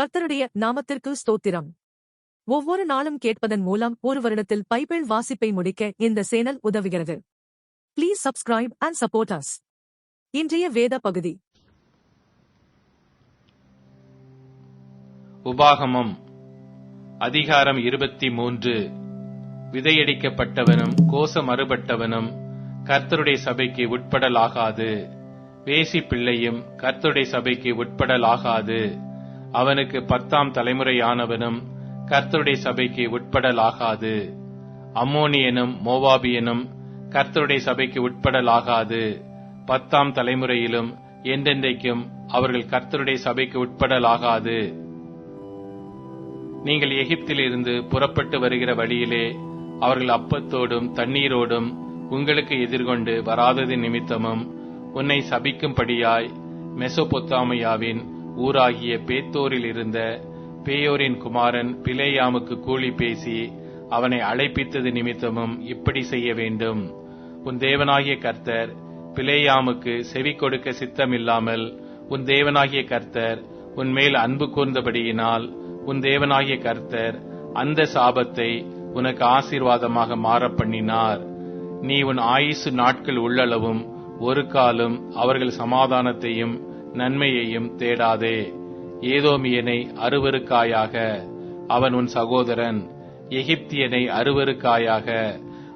கர்த்தருடைய நாமத்திற்கு ஸ்தோத்திரம். ஒவ்வொரு நாளும் கேட்பதன் மூலம் ஒரு வருடத்தில் பைபிள் வாசிப்பை முடிக்க இந்த சேனல் உதவுகிறது. Please subscribe and support us இன்றைய வேத பகுதி. உபாகமம் அதிகாரம் இருபத்தி மூன்று. விதையடிக்கப்பட்டவனும் கோசம் அறுபட்டவனும் கர்த்தருடைய சபைக்கு உட்படலாகாது. வேசி பிள்ளையும் கர்த்தருடைய சபைக்கு உட்படலாகாது. அவனுக்கு பத்தாம் தலைமுறையானவனும் கர்த்தருடைய சபைக்கு உட்படலாகாது. அம்மோனியனும் மோவாபியனும் கர்த்தருடைய சபைக்கு உட்படலாகாது. பத்தாம் தலைமுறையிலும் என்றென்றைக்கும் அவர்கள் கர்த்தருடைய சபைக்கு உட்படலாகாது. நீங்கள் எகிப்திலிருந்து புறப்பட்டு வருகிற வழியிலே அவர்கள் அப்பத்தோடும் தண்ணீரோடும் உங்களுக்கு எதிர்கொண்டு வராதது நிமித்தமும் உன்னை சபிக்கும்படியாய் மெசொபொத்தாமியாவின் ஊராகிய பேத்தோரில் இருந்த பேயோரின் குமாரன் பிலேயாமுக்கு கூலி பேசி அவனை அழைப்பித்தது நிமித்தமும் இப்படி செய்ய வேண்டும். உன் தேவனாகிய கர்த்தர் பிலேயாமுக்கு செவி கொடுக்க சித்தமில்லாமல் உன் தேவனாகிய கர்த்தர் உன்மேல் அன்பு கூர்ந்தபடியினால் உன் தேவனாகிய கர்த்தர் அந்த சாபத்தை உனக்கு ஆசீர்வாதமாக மாற பண்ணினார். நீ உன் ஆயுசு நாட்கள் உள்ளளவும் ஒரு காலம் அவர்கள் சமாதானத்தையும் நன்மையையும் தேடாதே. ஏதோமியனை அருவருக்காயாக அவன் உன் சகோதரன். எகிப்தியனை அருவருக்காயாக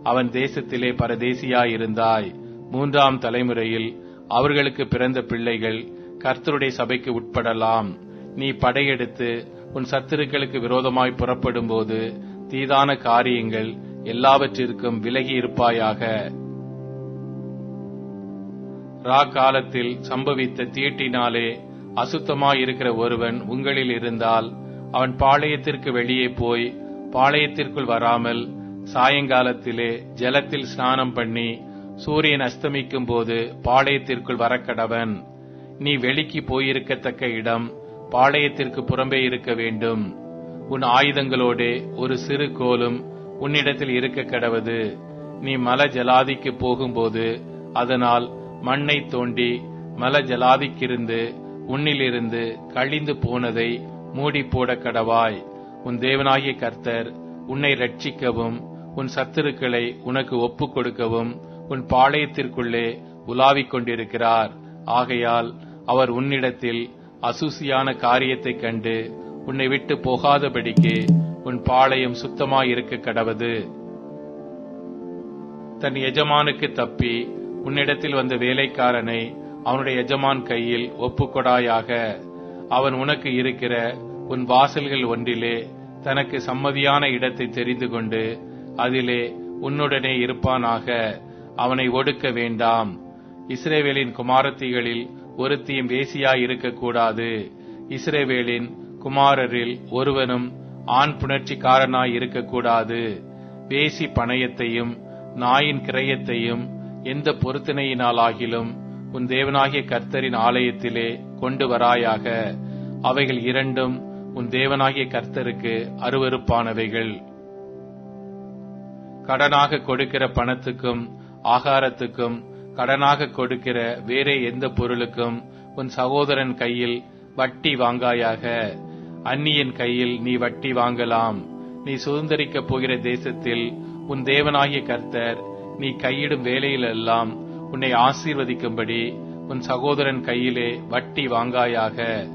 அவன் தேசத்திலே பரதேசியாயிருந்தாய். மூன்றாம் தலைமுறையில் அவர்களுக்கு பிறந்த பிள்ளைகள் கர்த்தருடைய சபைக்கு உட்படலாம். நீ படையெடுத்து உன் சத்துருக்களுக்கு விரோதமாய் புறப்படும்போது தீதான காரியங்கள் எல்லாவற்றிற்கும் விலகி இருப்பாயாக ரா காலத்தில் சம்பவித்த தீட்டினாலே அசுத்தமாயிருக்கிற ஒருவன் உங்களில் இருந்தால் அவன் பாளையத்திற்கு வெளியே போய் பாளையத்திற்குள் வராமல் சாயங்காலத்திலே ஜலத்தில் ஸ்நானம் பண்ணி சூரியன் அஸ்தமிக்கும் போது பாளையத்திற்குள் வரக்கடவன். நீ வெளிக்கு போயிருக்கத்தக்க இடம் பாளையத்திற்கு புறம்பே இருக்க வேண்டும். உன் ஆயுதங்களோடே ஒரு சிறு கோலும் உன்னிடத்தில் இருக்க கடவது. நீ மல ஜலாதிக்கு போகும்போது அதனால் மண்ணை தோண்டி மல ஜலாதிக்கிருந்து உன்னிலிருந்து கழிந்து போனதை மூடி போட கடவாய். உன் தேவனாகிய கர்த்தர் உன்னை ரட்சிக்கவும் உன் சத்துருக்களை உனக்கு ஒப்பு கொடுக்கவும் உன் பாளையத்திற்குள்ளே உலாவிக் கொண்டிருக்கிறார். ஆகையால் அவர் உன்னிடத்தில் அசூசியான காரியத்தைக் கண்டு உன்னை விட்டு போகாதபடிக்கு உன் பாளையம் சுத்தமாயிருக்க கடவது. தன் எஜமானுக்கு தப்பி உன்னிடத்தில் வந்த வேலைக்காரனை அவனுடைய எஜமான் கையில் ஒப்புக்கொடாயாக. அவன் உனக்கு இருக்கிற உன் வாசல்கள் ஒன்றிலே தனக்கு சம்மதியான இடத்தை தெரிந்து கொண்டு அதிலே உன்னுடனே இருப்பானாக. அவனை ஒடுக்க வேண்டாம். இஸ்ரேவேலின் குமாரத்திகளில் ஒருத்தியும் வேசியாய் இருக்கக்கூடாது இஸ்ரேவேலின் குமாரரில் ஒருவனும் ஆண் புணர்ச்சிக்காரனாய் இருக்கக்கூடாது வேசி பணயத்தையும் நாயின் கிரயத்தையும் எந்த பொருத்தனையினாலாகிலும் உன் தேவனாகிய கர்த்தரின் ஆலயத்திலே கொண்டு வராயாக. அவைகள் இரண்டும் உன் தேவனாகிய கர்த்தருக்கு அருவருப்பானவைகள். கடனாக கொடுக்கிற பணத்துக்கும் ஆகாரத்துக்கும் கடனாக கொடுக்கிற வேறே எந்த பொருளுக்கும் உன் சகோதரன் கையில் வட்டி வாங்காயாக. அந்நியன் கையில் நீ வட்டி வாங்கலாம். நீ சுதந்திரிக்கப் போகிற தேசத்தில் உன் தேவனாகிய கர்த்தர் நீ கையிடும் வேலையிலெல்லாம் உன்னை ஆசீர்வதிக்கும்படி உன் சகோதரன் கையிலே வட்டி வாங்காயாக.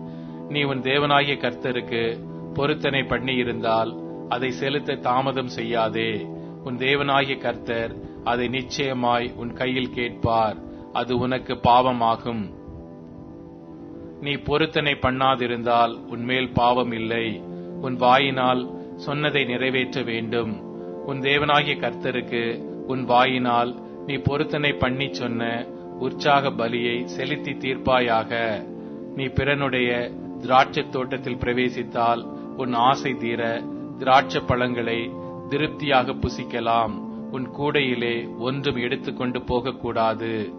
நீ உன் தேவனாகிய கர்த்தருக்கு பொருத்தனை பண்ணியிருந்தால் அதை செலுத்த தாமதம் செய்யாதே. உன் தேவனாகிய கர்த்தர் அதை நிச்சயமாய் உன் கையில் கேட்பார். அது உனக்கு பாவமாகும். நீ பொருத்தனை பண்ணாதிருந்தால் உன்மேல் பாவம் இல்லை. உன் வாயினால் சொன்னதை நிறைவேற்ற வேண்டும். உன் தேவனாகிய கர்த்தருக்கு உன் வாயினால் நீ பொருத்தனை பண்ணி சொன்ன உற்சாக பலியை செலுத்தி தீர்ப்பாயாக. நீ பிறனுடைய திராட்சை தோட்டத்தில் பிரவேசித்தால் உன் ஆசை தீர திராட்சை பழங்களை திருப்தியாக புசிக்கலாம். உன் கூடையிலே ஒன்றும் எடுத்துக்கொண்டு போகக்கூடாது.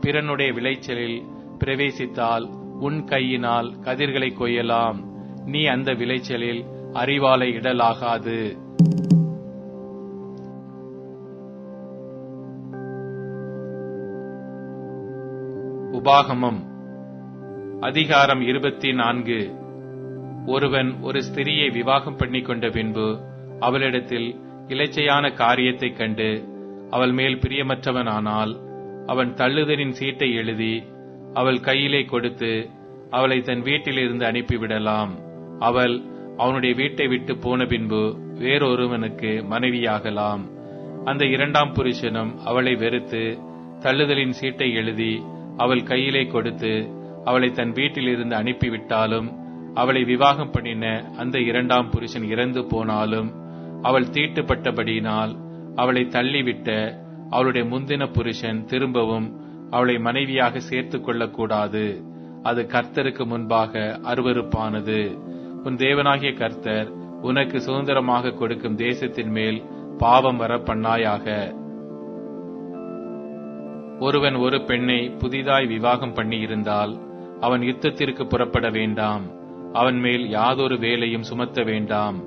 பிறனுடைய விளைச்சலில் பிரவேசித்தால் உன் கையினால் கதிர்களை கொய்யலாம். நீ அந்த விளைச்சலில் அறிவாலை இடலாகாது. உபாகமம். அதிகாரம் இருபத்தி நான்கு ஒருவன் ஒரு ஸ்திரியை விவாகம் பண்ணி கொண்ட பின்பு அவளிடத்தில் இலச்சையான காரியத்தைக் கண்டு அவள் மேல் பிரியமற்றவனானால் அவன் தள்ளுதலின் சீட்டை எழுதி அவள் கையிலே கொடுத்து அவளை தன் வீட்டிலிருந்து அனுப்பிவிடலாம். அவள் அவனுடைய வீட்டை விட்டு போன பின்பு வேறொருவனுக்கு மனைவியாகலாம். அந்த இரண்டாம் புருஷனும் அவளை வெறுத்து தள்ளுதலின் சீட்டை எழுதி அவள் கையிலே கொடுத்து அவளை தன் வீட்டிலிருந்து அனுப்பிவிட்டாலும் அவளை விவாகம் பண்ணின அந்த இரண்டாம் புருஷன் இறந்து போனாலும் அவள் தீட்டுப்பட்டபடியினால் அவளை தள்ளிவிட்ட அவளுடைய முந்தின புருஷன் திரும்பவும் அவளை மனைவியாக சேர்த்துக் கொள்ளக்கூடாது. அது கர்த்தருக்கு முன்பாக அருவருப்பானது. உன் தேவனாகிய கர்த்தர் உனக்கு சுதந்திரமாக கொடுக்கும் தேசத்தின் மேல் பாவம் வர பண்ணாயாக ஒருவன் ஒரு பெண்ணை புதிதாய் விவாகம் பண்ணி இருந்தால் அவன் யுத்தத்திற்கு புறப்பட வேண்டாம். அவன் மேல் யாதொரு வேலையும் சுமத்த வேண்டாம்.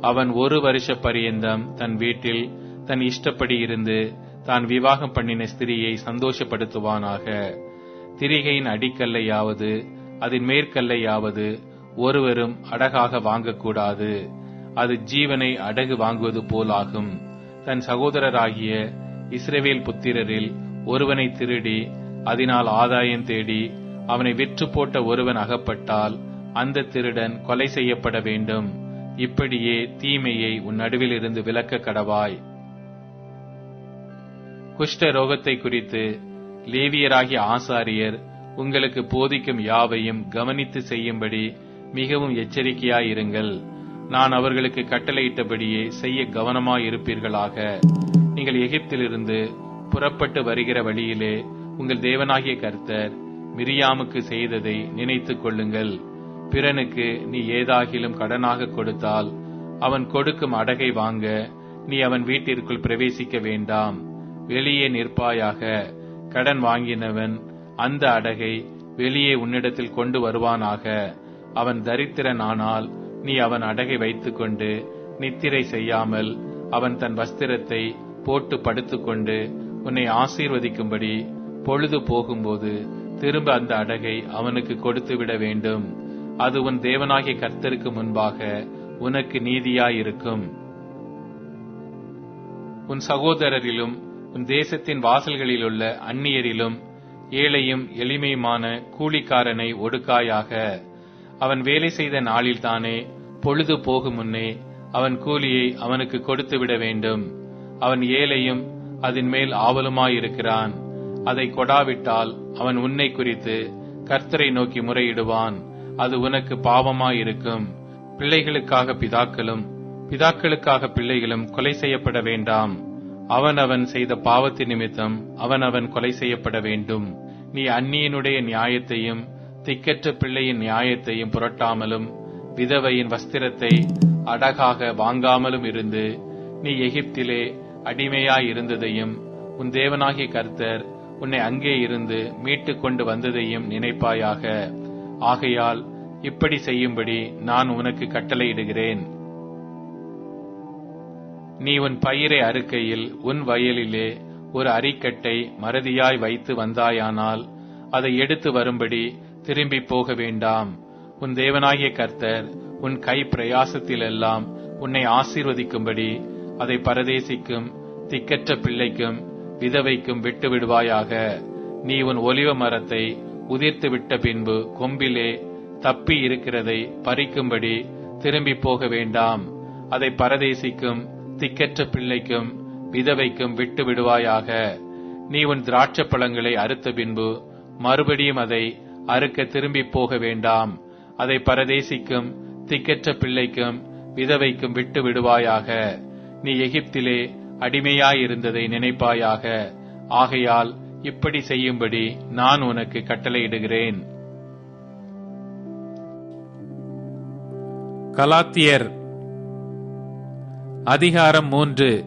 அவன் ஒரு வருஷ பரியந்தம் தன் வீட்டில் தன் இஷ்டப்படி இருந்து தான் விவாகம் பண்ணின ஸ்திரியை சந்தோஷப்படுத்துவானாக. திரிகையின் அடிக்கல்லையாவது அதன் மேற்கல்லையாவது ஒருவரும் அடகாக வாங்கக்கூடாது. அது ஜீவனை அடகு வாங்குவது போலாகும். தன் சகோதரராகிய இஸ்ரவேல் புத்திரரில் ஒருவனை திருடி அதனால் ஆதாயம் தேடி அவனை விற்று போட்ட ஒருவன் அகப்பட்டால் அந்த திருடன் கொலை செய்யப்பட வேண்டும். இப்படியே தீமையை உன் நடுவில் இருந்து விலக்க கடவாய். குஷ்ட ரோகத்தை குறித்து லேவியராகிய ஆசாரியர் உங்களுக்கு போதிக்கும் யாவையும் கவனித்து செய்யும்படி மிகவும் எச்சரிக்கையாயிருங்கள். நான் அவர்களுக்கு கட்டளையிட்டபடியே செய்ய கவனமாயிருப்பீர்களாக. நீங்கள் எகிப்திலிருந்து புறப்பட்டு வருகிற வழியிலே உங்கள் தேவனாகிய கர்த்தர் மிரியாமுக்கு செய்ததை நினைத்துக் கொள்ளுங்கள். பிறனுக்கு நீ ஏதாகிலும் கடனாக கொடுத்தால் அவன் கொடுக்கும் அடகை வாங்க நீ அவன் வீட்டிற்குள் பிரவேசிக்க வேண்டாம். வெளியே நிற்பாயாக கடன் வாங்கினவன் அந்த அடகை வெளியே உன்னிடத்தில் கொண்டு வருவானாக. அவன் தரித்திரனானால் நீ அவன் அடகை வைத்துக்கொண்டு நித்திரை செய்யாமல் அவன் தன் வஸ்திரத்தை போட்டு படுத்துக்கொண்டு உன்னை ஆசீர்வதிக்கும்படி பொழுது போகும்போது திரும்ப அந்த அடகை அவனுக்கு கொடுத்து விட வேண்டும். அது உன் தேவனாகிய கர்த்தருக்கு முன்பாக உனக்கு நீதியாயிருக்கும். உன் சகோதரரிலும் உன் தேசத்தின் வாசல்களிலுள்ள அந்நியரிலும் ஏழையும் எளிமையுமான கூலிக்காரனை ஒடுக்காயாக. அவன் வேலை செய்த நாளில்தானே பொழுது போகும் முன்னே அவன் கூலியை அவனுக்கு கொடுத்து விட வேண்டும். அவன் ஏழையும் அதன் மேல் ஆவலுமாயிருக்கிறான். அதை கொடாவிட்டால் அவன் உன்னை குறித்து கர்த்தரை நோக்கி முறையிடுவான். அது உனக்கு பாவமாயிருக்கும். பிள்ளைகளுக்காக பிதாக்களும் பிதாக்களுக்காக பிள்ளைகளும் கொலை செய்யப்பட வேண்டாம். அவன் அவன் செய்த பாவத்தின் நிமித்தம் அவன் அவன் கொலை செய்யப்பட வேண்டும். நீ அந்நியனுடைய நியாயத்தையும் திக்கற்ற பிள்ளையின் நியாயத்தையும் புரட்டாமலும் விதவையின் வஸ்திரத்தை அடகாக வாங்காமலும் இருந்து நீ எகிப்திலே அடிமையாய் இருந்ததையும் உன் தேவனாகிய கர்த்தர் உன்னை அங்கே இருந்து மீட்டுக் கொண்டு வந்ததையும் நினைப்பாயாக. ஆகையால் இப்படி செய்யும்படி நான் உனக்கு கட்டளையிடுகிறேன். நீ உன் பயிரை அறுக்கையில் உன் வயலிலே ஒரு அரிக்கட்டை மறதியாய் வைத்து வந்தாயானால் அதை எடுத்து வரும்படி திரும்பி போக வேண்டாம். உன் தேவனாகிய கர்த்தர் உன் கை பிரயாசத்திலெல்லாம் உன்னை ஆசீர்வதிக்கும்படி அதை பரதேசிக்கும் திக்கற்ற பிள்ளைக்கும் விதவைக்கும் விட்டு விடுவாயாக நீ உன் ஒலிவ மரத்தை உதிர்த்து விட்ட பின்பு கொம்பிலே தப்பி இருக்கிறதை பறிக்கும்படி திரும்பி போக வேண்டாம். அதை பரதேசிக்கும் திக்கற்ற பிள்ளைக்கும் விதவைக்கும் விட்டு விடுவாயாக நீ உன் திராட்சை பழங்களை அறுத்த பின்பு மறுபடியும் அதை அறுக்க திரும்பி போக வேண்டாம். அதை பரதேசிக்கும் திக்கற்ற பிள்ளைக்கும் விதவைக்கும் விட்டு விடுவாயாக நீ எகிப்திலே அடிமையாயிருந்ததை நினைப்பாயாக. ஆகையால் இப்படி செய்யும்படி நான் உனக்கு கட்டளையிடுகிறேன். கலாத்தியர் அதிகாரம் மூன்று.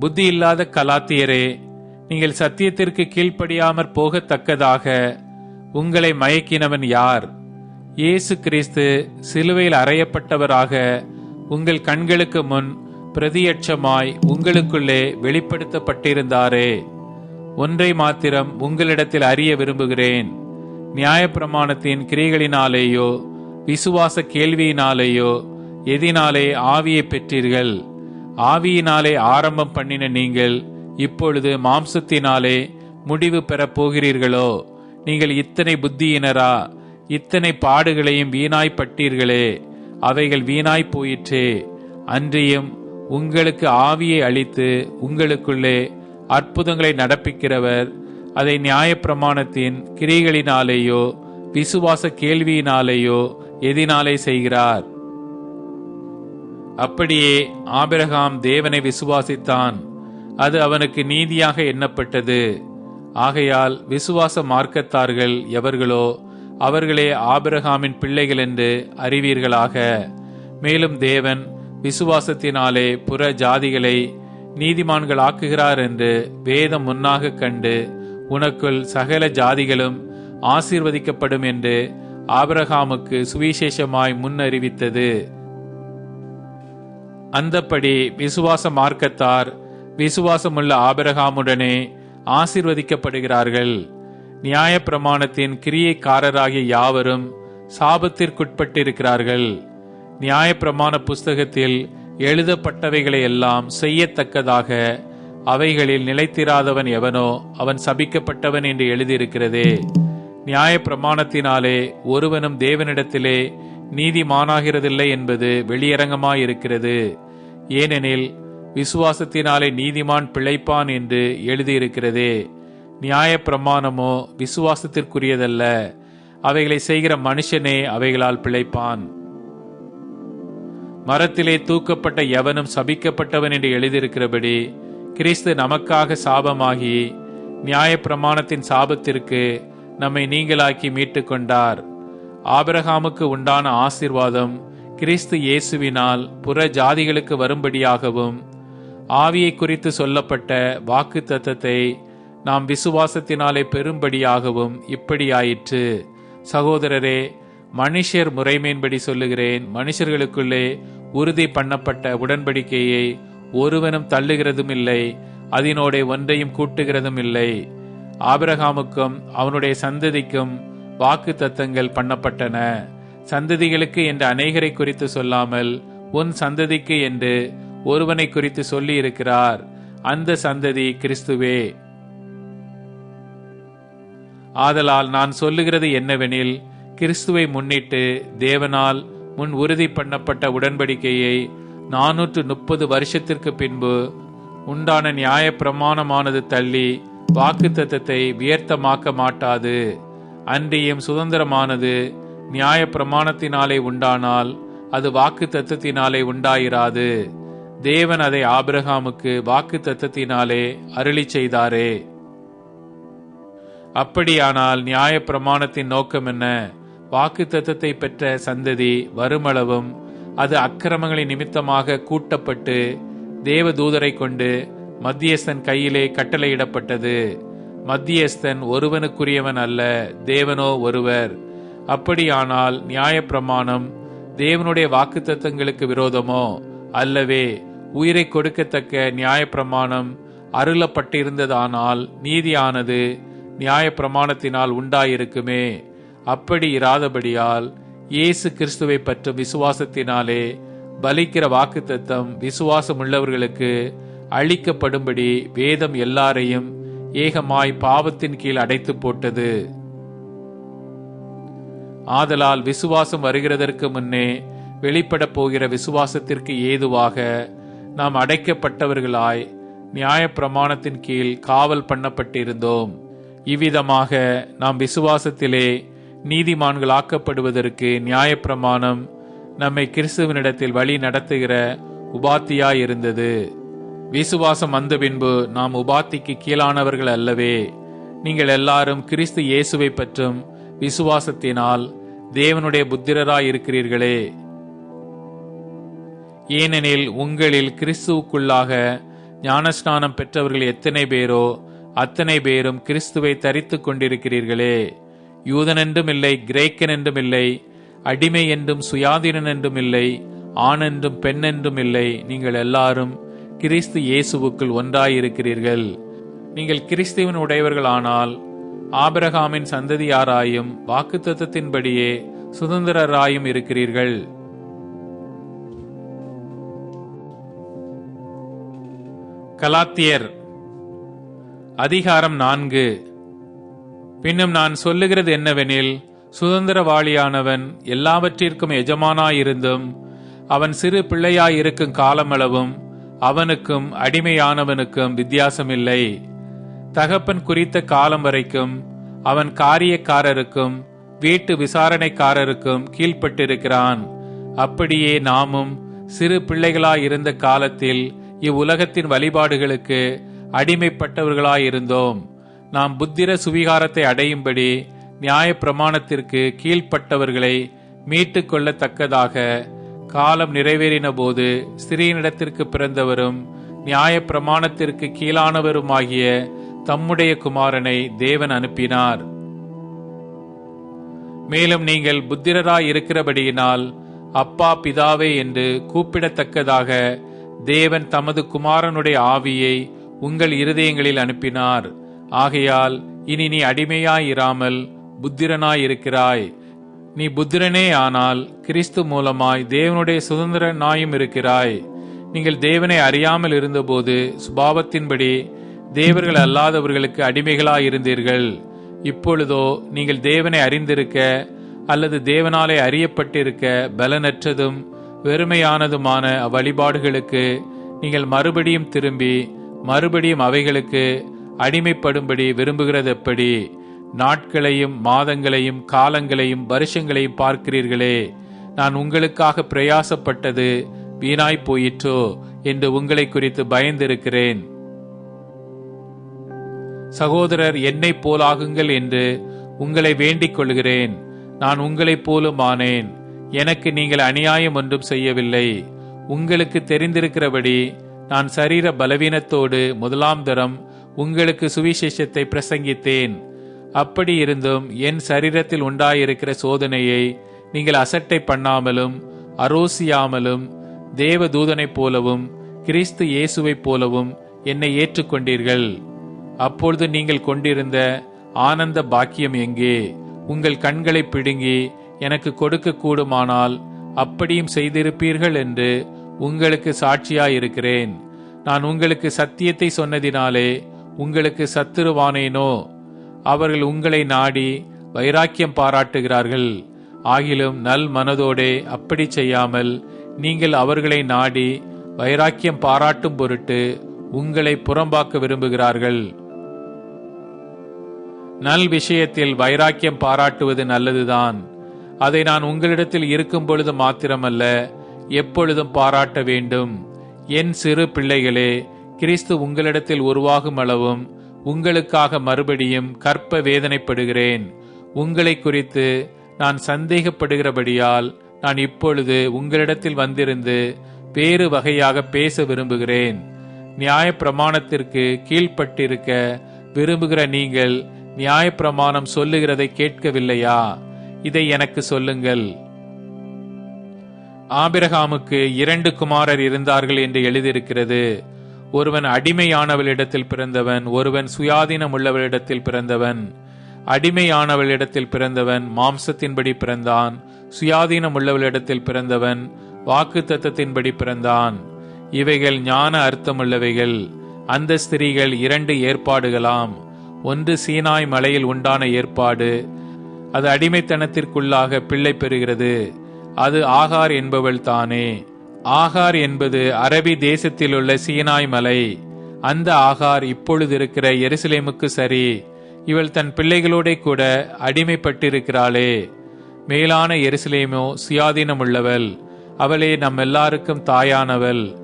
புத்தியில்லாத கலாத்தியரே நீங்கள் சத்தியத்திற்கு கீழ்ப்படியாமற் போகத்தக்கதாக உங்களை மயக்கினவன் யார்? இயேசு கிறிஸ்து சிலுவையில் அறையப்பட்டவராக உங்கள் கண்களுக்கு முன் பிரதியட்சமாய் உங்களுக்குள்ளே வெளிப்படுத்தப்பட்டிருந்தாரே. ஒன்றை மாத்திரம் உங்களிடத்தில் அறிய விரும்புகிறேன். நியாயப்பிரமாணத்தின் கிரிகளினாலேயோ விசுவாச கேள்வியினாலேயோ எதினாலே ஆவியை பெற்றீர்கள். ஆவியினாலே ஆரம்பம் பண்ணின நீங்கள் இப்பொழுது மாம்சத்தினாலே முடிவு பெறப் போகிறீர்களோ? நீங்கள் இத்தனை புத்தியினரா? இத்தனை பாடுகளையும் வீணாய் பட்டீர்களே அவைகள் வீணாய் போயிற்றே. அன்றியும் உங்களுக்கு ஆவியை அளித்து உங்களுக்குள்ளே அற்புதங்களை நடப்பிக்கிறவர். அதை நியாயப்பிரமாணத்தின் கிரிகளினாலேயோ விசுவாச கேள்வியினாலேயோ எதினாலே செய்கிறார். அப்படியே ஆபிரகாம் தேவனை விசுவாசித்தான். அது அவனுக்கு நீதியாக எண்ணப்பட்டது. ஆகையால் விசுவாச மார்க்கத்தார்கள் எவர்களோ அவர்களே ஆபிரகாமின் பிள்ளைகள் என்று அறிவீர்களாக. மேலும் தேவன் விசுவாசத்தினாலே புற ஜாதிகளை நீதிமான்கள் ஆக்குகிறார் என்று வேதம் முன்னாக கண்டு உனக்குள் சகல ஜாதிகளும் ஆசீர்வதிக்கப்படும் என்று ஆபிரகாமுக்கு சுவிசேஷமாய் முன்னறிவித்தது. அந்தப்படி விசுவாச மார்க்கத்தார் விசுவாசமுள்ள ஆபிரகாமுடனே ஆசீர்வதிக்கப்படுகிறார்கள். நியாயப்பிரமாணத்தின் கிரியைக்காரராகிய யாவரும் சாபத்திற்குட்பட்டிருக்கிறார்கள். நியாயப்பிரமாண புஸ்தகத்தில் எழுதப்பட்டவைகளை எல்லாம் செய்யத்தக்கதாக அவைகளில் நிலைத்திராதவன் எவனோ அவன் சபிக்கப்பட்டவன் என்று எழுதியிருக்கிறதே. நியாயப்பிரமாணத்தினாலே ஒருவனும் தேவனிடத்திலே நீதிமானாகிறதில்லை என்பது வெளியரங்கமாயிருக்கிறது. ஏனெனில் விசுவாசத்தினாலே நீதிமான் பிழைப்பான் என்று எழுதியிருக்கிறதே. நியாயப்பிரமாணமோ விசுவாசத்திற்குரியதல்ல. அவைகளை செய்கிற மனுஷனே அவைகளால் பிழைப்பான். மரத்திலே தூக்கப்பட்ட எவனும் சபிக்கப்பட்டவன் என்று எழுதியிருக்கிறபடி கிறிஸ்து நமக்காக சாபமாகி நியாயப்பிரமாணத்தின் சாபத்திற்கு நம்மை நீங்களாக்கி மீட்டுக்கொண்டார். ஆபிரகாமுக்கு உண்டான ஆசிர்வாதம் கிறிஸ்து இயேசுவினால் புற ஜாதிகளுக்கு வரும்படியாகவும் ஆவியை குறித்து சொல்லப்பட்ட வாக்கு தத்தத்தை நாம் விசுவாசத்தினாலே பெறும்படியாகவும் இப்படியாயிற்று. சகோதரரே மனுஷர் முறைமையின்படி சொல்லுகிறேன் மனுஷர்களுக்குள்ளே உறுதி பண்ணப்பட்ட உடன்படிக்கையை ஒருவனும் தள்ளுகிறதும் இல்லை அதனோட ஒன்றையும் கூட்டுகிறதும் இல்லை ஆபிரகாமுக்கும் அவனுடைய சந்ததிக்கும் வாக்கு தத்தங்கள் பண்ணப்பட்டன. சந்ததிகளுக்கு என்று அநேகரை குறித்து சொல்லாமல் உன் சந்ததிக்கு என்று ஒருவனை குறித்து சொல்லி இருக்கிறார் அந்த சந்ததி கிறிஸ்துவே. ஆதலால் நான் சொல்லுகிறது என்னவெனில் கிறிஸ்துவை முன்னிட்டு தேவனால் முன் உறுதி பண்ணப்பட்ட உடன்படிக்கையை நானூற்று முப்பது வருஷத்திற்கு பின்பு உண்டான நியாய பிரமாணமானது தள்ளி வாக்கு தத்தத்தை வியர்த்தமாக்க மாட்டாது. அன்றியும் சுதந்திரமானது நியாய பிரமாணத்தினாலே உண்டானால் அது வாக்கு தத்தத்தினாலே உண்டாயிராது. தேவன் அதை ஆபிரகாமுக்கு வாக்கு தத்தத்தினாலே அருளி செய்தாரே. அப்படியானால் நியாய பிரமாணத்தின் நோக்கம் என்ன? வாக்கு தத்துவத்தை பெற்ற சந்ததி வருமளவும் அது அக்கிரமங்களின் நிமித்தமாக கூட்டப்பட்டு தேவ தூதரை கொண்டு மத்தியஸ்தன் கையிலே கட்டளையிடப்பட்டது. மத்தியஸ்தன் ஒருவனுக்குரியவன் அல்ல தேவனோ ஒருவர். அப்படியானால் நியாயப்பிரமாணம் தேவனுடைய வாக்குத்தத்தங்களுக்கு விரோதமோ? அல்லவே உயிரை கொடுக்கத்தக்க நியாயப்பிரமாணம் அருளப்பட்டிருந்ததானால் நீதியானது நியாயப்பிரமாணத்தினால் உண்டாயிருக்குமே. அப்படி இராதபடியால் இயேசு கிறிஸ்துவை பற்றும் விசுவாசத்தினாலே பலிக்கிற வாக்குத்தத்தம் விசுவாசமுள்ளவர்களுக்கு அளிக்கப்படும்படி வேதம் எல்லாரையும் ஏகமாய் பாவத்தின் கீழ் அடைத்து போட்டது. ஆதலால் விசுவாசம் வருகிறதற்கு முன்னே வெளிப்படப் போகிற விசுவாசத்திற்கு ஏதுவாக நாம் அடைக்கப்பட்டவர்களாய் நியாயப்பிரமாணத்தின் கீழ் காவல் பண்ணப்பட்டிருந்தோம். இவ்விதமாக நாம் விசுவாசத்திலே நீதிமான்கள் ஆக்கப்படுவதற்கு நியாயப்பிரமாணம் நம்மை கிறிஸ்துவனிடத்தில் வழி நடத்துகிற உபாத்தியாயிருந்தது. விசுவாசம் வந்த பின்பு நாம் உபாத்திக்கு கீழானவர்கள் அல்லவே நீங்கள் எல்லாரும் கிறிஸ்து இயேசுவை பற்றும் விசுவாசத்தினால் தேவனுடைய புத்திரராய் இருக்கிறீர்களே ஏனெனில் உங்களில் கிறிஸ்துவுக்குள்ளாக ஞானஸ்நானம் பெற்றவர்கள் எத்தனை பேரோ அத்தனை பேரும் கிறிஸ்துவை தரித்து கொண்டிருக்கிறீர்களே. யூதன் என்றும் இல்லை கிரேக்கன் என்றும் இல்லை அடிமை என்றும் சுயாதீனன் என்றும் இல்லை ஆண் என்றும் பெண் என்றும் இல்லை. நீங்கள் எல்லாரும் கிறிஸ்து இயேசுவுக்குள் ஒன்றாயிருக்கிறீர்கள். நீங்கள் கிறிஸ்துவின் உடையவர்களானால் ஆபிரகாமின் சந்ததியாராயும் வாக்குத்தத்தின்படியே சுதந்திரராயும் இருக்கிறீர்கள். கலாத்தியர் அதிகாரம் நான்கு. பின்னும் நான் சொல்லுகிறது என்னவெனில் சுதந்திரவாளியானவன் எல்லாவற்றிற்கும் எஜமானாயிருந்தும் அவன் சிறு பிள்ளையாயிருக்கும் காலமளவும் அவனுக்கும் அடிமையானவனுக்கும் வித்தியாசமில்லை. தகப்பன் குறித்த காலம் வரைக்கும் அவன் காரியக்காரருக்கும் வீட்டு விசாரணைக்காரருக்கும் கீழ்ப்பட்டிருக்கிறான். அப்படியே நாமும் சிறு பிள்ளைகளாயிருந்த காலத்தில் இவ்வுலகத்தின் வழிபாடுகளுக்கு அடிமைப்பட்டவர்களாயிருந்தோம். நாம் புத்திர சுவிகாரத்தை அடையும்படி நியாய பிரமாணத்திற்கு கீழ்ப்பட்டவர்களை மீட்டுக்கொள்ளத்தக்கதாக காலம் நிறைவேறின போது ஸ்திரீனிடத்திற்கு பிறந்தவரும் நியாய பிரமாணத்திற்கு கீழானவருமாகிய தம்முடைய குமாரனை தேவன் அனுப்பினார். மேலும் நீங்கள் புத்திரராய் இருக்கிறபடியினால் அப்பா பிதாவே என்று கூப்பிடத்தக்கதாக தேவன் தமது குமாரனுடைய ஆவியை உங்கள் இருதயங்களில் அனுப்பினார். ஆகையால் இனி நீ அடிமையாயிராமல் புத்திரனாய் இருக்கிறாய் நீ புத்திரனே ஆனால் கிறிஸ்து மூலமாய் தேவனுடைய சுதந்திரனாயும் இருக்கிறாய். நீங்கள் தேவனை அறியாமல் இருந்தபோது சுபாவத்தின்படி தேவர்கள் அல்லாதவர்களுக்கு அடிமைகளாயிருந்தீர்கள். இப்பொழுதோ நீங்கள் தேவனை அறிந்திருக்க அல்லது தேவனாலே அறியப்பட்டிருக்க பலனற்றதும் வெறுமையானதுமான அவ்வழிபாடுகளுக்கு நீங்கள் மறுபடியும் திரும்பி மறுபடியும் அவைகளுக்கு அடிமைப்படும்படி விரும்புகிறது எப்படி நாட்களையும் மாதங்களையும் காலங்களையும் வருஷங்களையும் பார்க்கிறீர்களே. நான் உங்களுக்காக பிரயாசப்பட்டது வீணாய் போயிற்றோ என்று உங்களை குறித்து பயந்திருக்கிறேன். சகோதரர் என்னை போலாகுங்கள் என்று உங்களை வேண்டிக் கொள்கிறேன். நான் உங்களைப் போலும் ஆனேன். எனக்கு நீங்கள் அநியாயம் ஒன்றும் செய்யவில்லை. உங்களுக்கு தெரிந்திருக்கிறபடி நான் சரீர பலவீனத்தோடு முதலாம் தரம் உங்களுக்கு சுவிசேஷத்தை பிரசங்கித்தேன். அப்படி இருந்தும் என் சரீரத்தில் உண்டாயிருக்கிற சோதனையை நீங்கள் அசட்டை பண்ணாமலும் அரோசியாமலும் தேவ தூதனைப் போலவும் கிறிஸ்து இயேசுவைப் போலவும் என்னை ஏற்றுக்கொண்டீர்கள். அப்பொழுது நீங்கள் கொண்டிருந்த ஆனந்த பாக்கியம் எங்கே? உங்கள் கண்களை பிடுங்கி எனக்கு கொடுக்க கூடுமானால் அப்படியும் செய்திருப்பீர்கள் என்று உங்களுக்கு சாட்சியாயிருக்கிறேன். நான் உங்களுக்கு சத்தியத்தை சொன்னதினாலே உங்களுக்கு சத்துருவானேனோ? அவர்கள் உங்களை நாடி வைராக்கியம் பாராட்டுகிறார்கள். ஆகிலும் நல் மனதோடே அப்படி செய்யாமல் நீங்கள் அவர்களை நாடி வைராக்கியம் பாராட்டும் பொருட்டு உங்களை புறம்பாக்க விரும்புகிறார்கள். நல் விஷயத்தில் வைராக்கியம் பாராட்டுவது நல்லதுதான். அதை நான் உங்களிடத்தில் இருக்கும் பொழுது மாத்திரமல்ல எப்பொழுதும் பாராட்ட வேண்டும். என் சிறு பிள்ளைகளே கிறிஸ்து உங்களிடத்தில் உருவாகும் அளவும் உங்களுக்காக மறுபடியும் கற்ப வேதனைப்படுகிறேன். உங்களை குறித்து நான் சந்தேகப்படுகிறபடியால் நான் இப்பொழுது உங்களிடத்தில் வந்திருந்து வேறு வகையாக பேச விரும்புகிறேன். நியாய பிரமாணத்திற்கு கீழ்ப்பட்டிருக்க விரும்புகிற நீங்கள் நியாய பிரமாணம் சொல்லுகிறதை கேட்கவில்லையா? இதை எனக்கு சொல்லுங்கள். ஆபிரகாமுக்கு இரண்டு குமாரர் இருந்தார்கள் என்று எழுதியிருக்கிறது. ஒருவன் அடிமையானவளிடத்தில் பிறந்தவன் ஒருவன் சுயாதீனம் உள்ளவளிடத்தில் பிறந்தவன். அடிமையானவளிடத்தில் பிறந்தவன் மாம்சத்தின்படி பிறந்தான். சுயாதீனம் உள்ளவளிடத்தில் பிறந்தவன் வாக்கு தத்தத்தின்படி பிறந்தான். இவைகள் ஞான அர்த்தமுள்ளவைகள். அந்த ஸ்திரீகள் இரண்டு ஏற்பாடுகளாம். ஒன்று சீனாய் மலையில் உண்டான ஏற்பாடு. அது அடிமைத்தனத்திற்குள்ளாக பிள்ளை பெறுகிறது. அது ஆகார் என்பவள் தானே. ஆகார் என்பது அரபி தேசத்திலுள்ள சீனாய் மலை. அந்த ஆகார் இப்பொழுது இருக்கிற எருசலேமுக்கு சரி. இவள் தன் பிள்ளைகளோட கூட அடிமைப்பட்டிருக்கிறாளே. மேலான எருசலேமோ சுயாதீனம் உள்ளவள் அவளே நம் எல்லாருக்கும் தாயானவள்.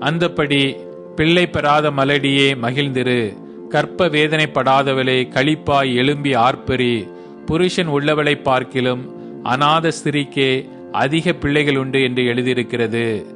அந்தப்படி பிள்ளை பெறாத மலடியே மகிழ்ந்திரு. கற்ப வேதனைப்படாதவளே களிப்பாய் எழும்பி ஆர்ப்பரி. புருஷன் உள்ளவளை பார்க்கிலும் அநாத ஸ்திரிக்கே அதிக பிள்ளைகள் உண்டு என்று எழுதியிருக்கிறது.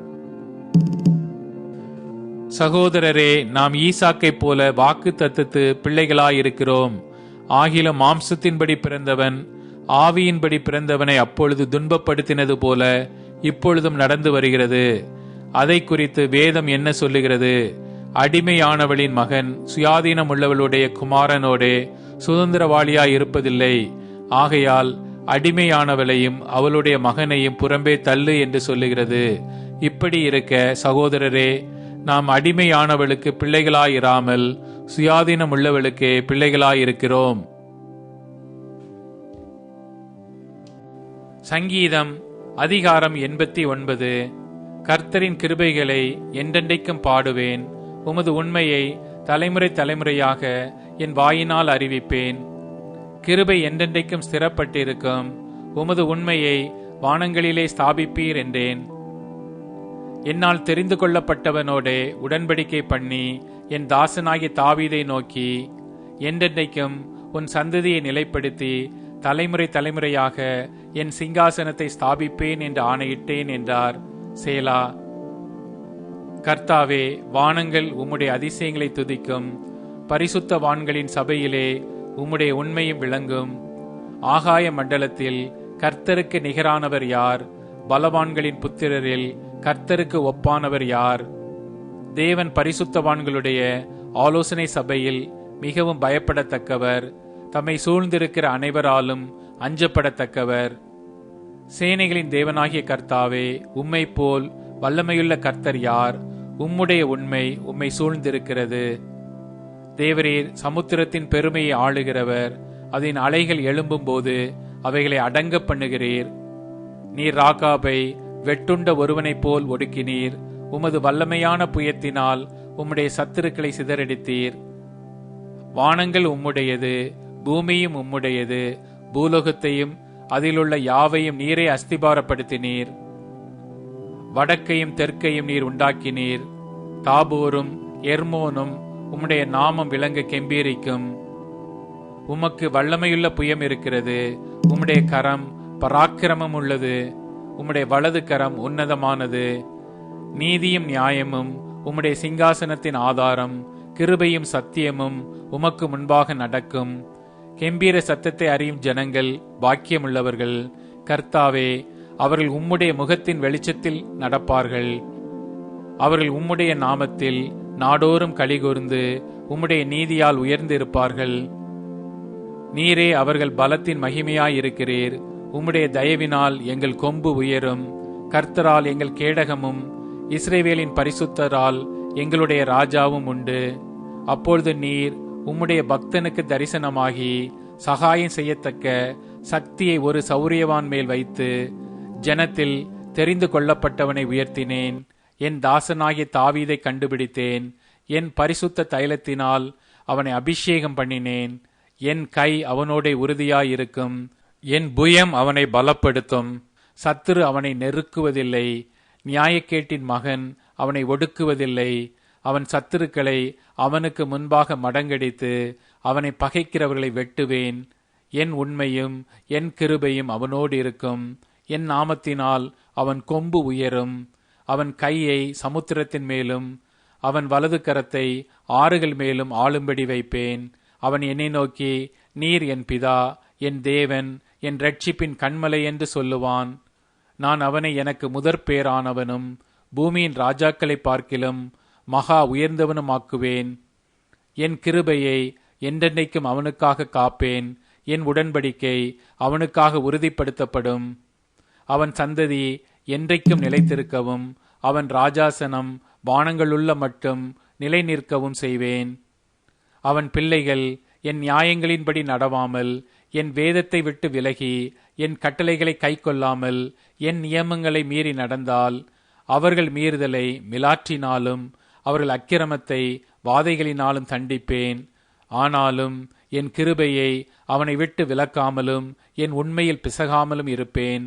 சகோதரரே நாம் ஈசாக்கைப் போல வாக்கு தத்துத்து பிள்ளைகளாயிருக்கிறோம். ஆகிலும் மாம்சத்தின்படி பிறந்தவன் ஆவியின்படி பிறந்தவனை அப்பொழுது துன்பப்படுத்தினது போல இப்பொழுதும் நடந்து வருகிறது. அதை குறித்து வேதம் என்ன சொல்லுகிறது? அடிமையானவளின் மகன் சுயாதீனம் உள்ளவளுடைய குமாரனோடே சுதந்திரவாளியாய் இருப்பதில்லை ஆகையால் அடிமையானவளையும் அவளுடைய மகனையும் புறம்பே தள்ளு என்று சொல்லுகிறது. இப்படி இருக்க சகோதரரே நாம் அடிமையானவளுக்கு பிள்ளைகளாயிராமல் சுயாதீனம் உள்ளவளுக்கு பிள்ளைகளாயிருக்கிறோம். சங்கீதம் அதிகாரம் எண்பத்தி ஒன்பது. கர்த்தரின் கிருபைகளை என்றென்றைக்கும் பாடுவேன். உமது உண்மையை தலைமுறை தலைமுறையாக என் வாயினால் அறிவிப்பேன். கிருபை என்றென்றைக்கும் ஸ்திரப்பட்டிருக்கும் உமது உண்மையை வானங்களிலே ஸ்தாபிப்பீர் என்றேன். என்னால் தெரிந்து கொள்ளப்பட்டவனோடே உடன்படிக்கை பண்ணி என் தாசனாகி தாவீதை நோக்கி என்றென்றைக்கும் உன் சந்ததியை நிலைப்படுத்தி தலைமுறை தலைமுறையாக என் சிங்காசனத்தை ஸ்தாபிப்பேன் என்று ஆணையிட்டேன் என்றார். சேலா. கர்த்தாவே வானங்கள் உம்முடைய அதிசயங்களை துதிக்கும். பரிசுத்த வான்களின் சபையிலே உம்முடைய உண்மையும் விளங்கும். ஆகாய மண்டலத்தில் கர்த்தருக்கு நிகரானவர் யார்? பலவான்களின் புத்திரரில் கர்த்தருக்கு ஒப்பானவர் யார்? தேவன் பரிசுத்தவான்களுடைய ஆலோசனை சபையில் மிகவும் பயப்படத்தக்கவர். தம்மை சூழ்ந்திருக்கிற அனைவராலும் அஞ்சப்படத்தக்கவர். சேனைகளின் தேவனாகிய கர்த்தாவே உம்மை போல் வல்லமையுள்ள கர்த்தர் யார்? உம்முடைய உண்மை உம்மை சூழ்ந்திருக்கிறது. தேவரீர் சமுத்திரத்தின் பெருமையை ஆளுகிறவர். அதன் அலைகள் எழும்பும் போது அவைகளை அடங்க பண்ணுகிறீர். நீர் ராகாபை வெட்டுண்ட ஒருவனைப் போல் ஒடுக்கினீர். உமது வல்லமையான புயத்தினால் உம்முடைய சத்துருக்களை சிதறடித்தீர். வானங்கள் உம்முடையது பூமியும் உம்முடையது பூலோகத்தையும் அதிலுள்ள யாவையும் நீரே அஸ்திபாரப்படுத்தினீர். வடக்கையும் தெற்கையும் நீர் உண்டாக்கினீர். தாபோரும் எர்மோனும் உம்முடைய நாமம் விளங்க கெம்பீரிக்கும். உமக்கு வல்லமையுள்ள புயம் இருக்கிறது. உம்முடைய கரம் பராக்கிரமம் உள்ளது. உம்முடைய வலது கரம் உன்னதமானது. நீதியும் நியாயமும் உம்முடைய சிங்காசனத்தின் ஆதாரம் கிருபையும் சத்தியமும் உமக்கு முன்பாக நடக்கும். கெம்பீர சத்தத்தை அறியும் ஜனங்கள் பாக்கியமுள்ளவர்கள். கர்த்தாவே அவர்கள் உம்முடைய முகத்தின் வெளிச்சத்தில் நடப்பார்கள். அவர்கள் உம்முடைய நாமத்தில் நாடோறும் கலிகூர்ந்து உம்முடைய நீதியால் உயர்ந்திருப்பார்கள். நீரே அவர்கள் பலத்தின் மகிமையாயிருக்கிறீர். உம்முடைய தயவினால் எங்கள் கொம்பு உயரும். கர்த்தரால் எங்கள் கேடகமும் இஸ்ரேவேலின் பரிசுத்தரால் எங்களுடைய ராஜாவும் உண்டு. அப்பொழுது நீர் உம்முடைய பக்தனுக்கு தரிசனமாகி சகாயம் செய்யத்தக்க சக்தியை ஒரு சௌரியவான் மேல் வைத்து ஜனத்தில் தெரிந்து கொள்ளப்பட்டவனை உயர்த்தினேன். என் தாசனாகிய தாவீதை கண்டுபிடித்தேன். என் பரிசுத்த தைலத்தினால் அவனை அபிஷேகம் பண்ணினேன். என் கை அவனோட உறுதியாயிருக்கும். என் புயம் அவனை பலப்படுத்தும். சத்துரு அவனை நெருக்குவதில்லை. நியாயக்கேட்டின் மகன் அவனை ஒடுக்குவதில்லை. அவன் சத்துருக்களை அவனுக்கு முன்பாக மடங்கடித்து அவனை பகைக்கிறவர்களை வெட்டுவேன். என் உண்மையும் என் கிருபையும் அவனோடு இருக்கும் என் நாமத்தினால் அவன் கொம்பு உயரும். அவன் கையை சமுத்திரத்தின் மேலும் அவன் வலது கரத்தை ஆறுகள் மேலும் ஆளும்படி வைப்பேன். அவன் என்னை நோக்கி நீர் என் பிதா என் தேவன் என் ரட்சிப்பின் கண்மலை என்று சொல்லுவான். நான் அவனை எனக்கு முதற் பேரானவனும் பூமியின் ராஜாக்களை பார்க்கிலும் மகா உயர்ந்தவனுமாக்குவேன். என் கிருபையை என்றென்றைக்கும் அவனுக்காக காப்பேன். என் உடன்படிக்கை அவனுக்காக உறுதிப்படுத்தப்படும். அவன் சந்ததி என்றைக்கும் நிலைத்திருக்கவும் அவன் ராஜாசனம் வானங்களுள்ள மட்டும் நிலை நிற்கவும் செய்வேன். அவன் பிள்ளைகள் என் நியாயங்களின்படி நடவாமல் என் வேதத்தை விட்டு விலகி என் கட்டளைகளை கைக்கொள்ளாமல் என் நியமங்களை மீறி நடந்தால் அவர்கள் மீறுதலை மிலாற்றினாலும் அவர்கள் அக்கிரமத்தை வாதைகளினாலும் தண்டிப்பேன். ஆனாலும் என் கிருபையை அவனை விட்டு விலக்காமலும் என் உண்மையில் பிசகாமலும் இருப்பேன்.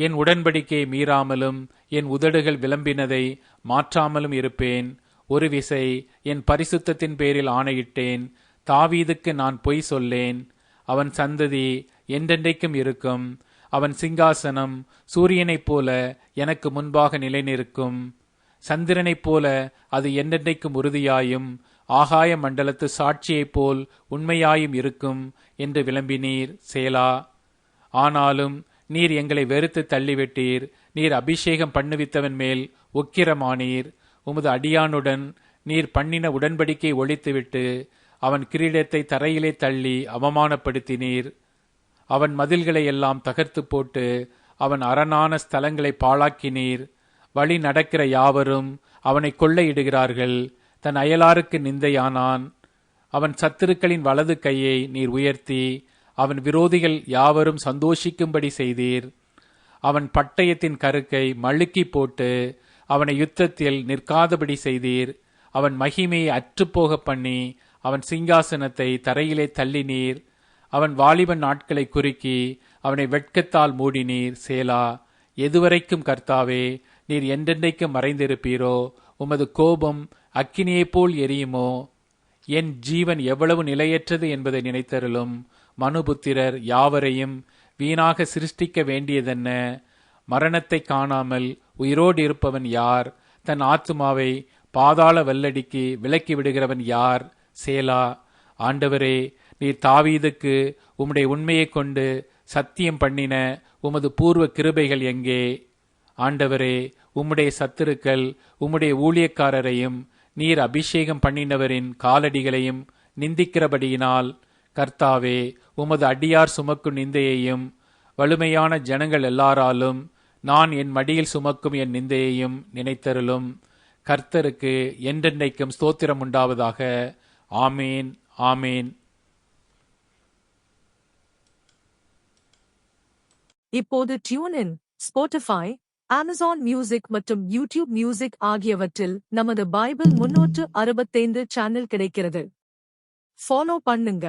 என் உடன்படிக்கையை மீறாமலும் என் உதடுகள் விளம்பினதை மாற்றாமலும் இருப்பேன். ஒரு விசை என் பரிசுத்தத்தின் பேரில் ஆணையிட்டேன். தாவீதுக்கு நான் பொய் சொல்லேன். அவன் சந்ததி என்றென்றைக்கும் இருக்கும். அவன் சிங்காசனம் சூரியனைப் போல எனக்கு முன்பாக நிலைநிற்கும். சந்திரனைப் போல அது என்றென்றைக்கும் உறுதியாயும் ஆகாய மண்டலத்து சாட்சியைப் போல் உண்மையாயும் இருக்கும் என்று விளம்பினீர் சேலா. ஆனாலும் நீர் எங்களை வெறுத்து தள்ளிவிட்டீர். நீர் அபிஷேகம் பண்ணுவித்தவன் மேல் உக்கிரமானீர். உமது அடியானுடன் நீர் பண்ணின உடன்படிக்கை ஒழித்துவிட்டு அவன் கிரீடத்தை தரையிலே தள்ளி அவமானப்படுத்தினீர். அவன் மதில்களை எல்லாம் தகர்த்து போட்டு அவன் அரணான ஸ்தலங்களை பாழாக்கினீர். வழி நடக்கிற யாவரும் அவனை கொள்ளையிடுகிறார்கள். தன் அயலாருக்கு நிந்தையானான். அவன் சத்துருக்களின் வலது கையை நீர் உயர்த்தி அவன் விரோதிகள் யாவரும் சந்தோஷிக்கும்படி செய்தீர். அவன் பட்டயத்தின் கருக்கை மழுக்கி போட்டு அவனை யுத்தத்தில் நிற்காதபடி செய்தீர். அவன் மகிமையை அற்றுப்போக பண்ணி அவன் சிங்காசனத்தை தரையிலே தள்ளினீர். அவன் வாலிபன் நாட்களை குறுக்கி அவனை வெட்கத்தால் மூடினீர். சேலா எதுவரைக்கும் கர்த்தாவே நீர் என்றென்றைக்கும் மறைந்திருப்பீரோ? உமது கோபம் அக்கினியைப் போல் எரியுமோ? என் ஜீவன் எவ்வளவு நிலையற்றது என்பதை நினைத்தருளும். மனுபுத்திரர் யாவரையும் வீணாக சிருஷ்டிக்க வேண்டியதென்ன? மரணத்தை காணாமல் உயிரோடு இருப்பவன் யார்? தன் ஆத்துமாவை பாதாள வல்லடிக்கு விலக்கி விடுகிறவன் யார்? சேலா. ஆண்டவரே நீர் தாவீதுக்கு உம்முடைய உண்மையைக் கொண்டு சத்தியம் பண்ணின உமது பூர்வ கிருபைகள் எங்கே? ஆண்டவரே உம்முடைய சத்துருக்கள் உம்முடைய ஊழியக்காரரையும் நீர் அபிஷேகம் பண்ணினவரின் காலடிகளையும் நிந்திக்கிறபடியினால் கர்த்தாவே உமது அடியார் சுமக்கும் நிந்தையையும் வலுமையான ஜனங்கள் எல்லாராலும் நான் என் மடியில் சுமக்கும் என் நிந்தையையும் நினைத்தருளும். கர்த்தருக்கு என்றென்றைக்கும் ஸ்தோத்திரம் உண்டாவதாக. ஆமேன் ஆமேன். இப்போது டியூனின் ஸ்போட்டிஃபை அமேசான் மியூசிக் மற்றும் யூடியூப் மியூசிக் ஆகியவற்றில் நமது பைபிள் முன்னூற்று அறுபத்தைந்து சேனல் கிடைக்கிறது. ஃபாலோ பண்ணுங்க.